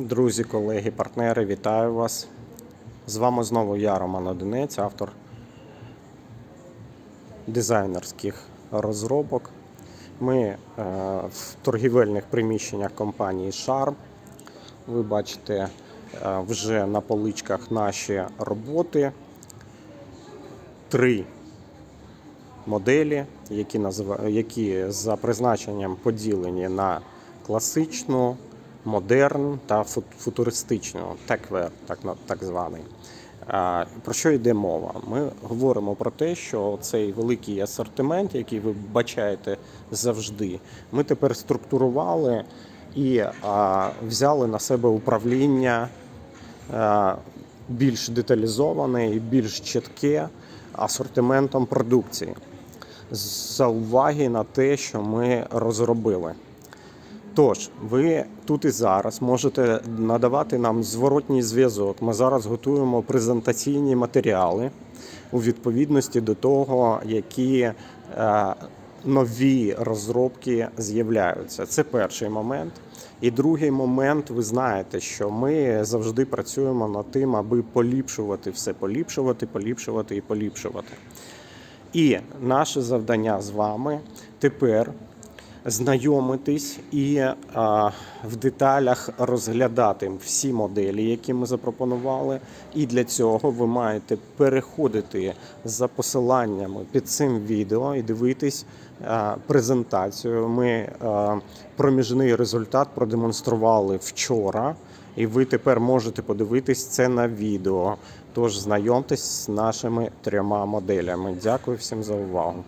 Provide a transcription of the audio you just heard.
Друзі, колеги, партнери, вітаю вас. З вами знову я, Роман Одинець, автор дизайнерських розробок. Ми е, в торгівельних приміщеннях компанії Charm. Ви бачите е, вже на поличках наші роботи. Три моделі, які за призначенням поділені на класичну, модерн та фу- футуристичну, теквер, так, так званий. Про що йде мова? Ми говоримо про те, що цей великий асортимент, який ви бачаєте завжди, ми тепер структурували і взяли на себе управління більш деталізоване і більш чітке асортиментом продукції за уваги на те, що ми розробили. Тож, ви тут і зараз можете надавати нам зворотній зв'язок. Ми зараз готуємо презентаційні матеріали у відповідності до того, які е, нові розробки з'являються. Це перший момент. І другий момент, ви знаєте, що ми завжди працюємо над тим, аби поліпшувати все, поліпшувати, поліпшувати і поліпшувати. І наше завдання з вами тепер знайомитись і а, в деталях розглядати всі моделі, які ми запропонували. І для цього ви маєте переходити за посиланнями під цим відео і дивитись а, презентацію. Ми а, проміжний результат продемонстрували вчора. І ви тепер можете подивитись це на відео. Тож знайомтесь з нашими трьома моделями. Дякую всім за увагу.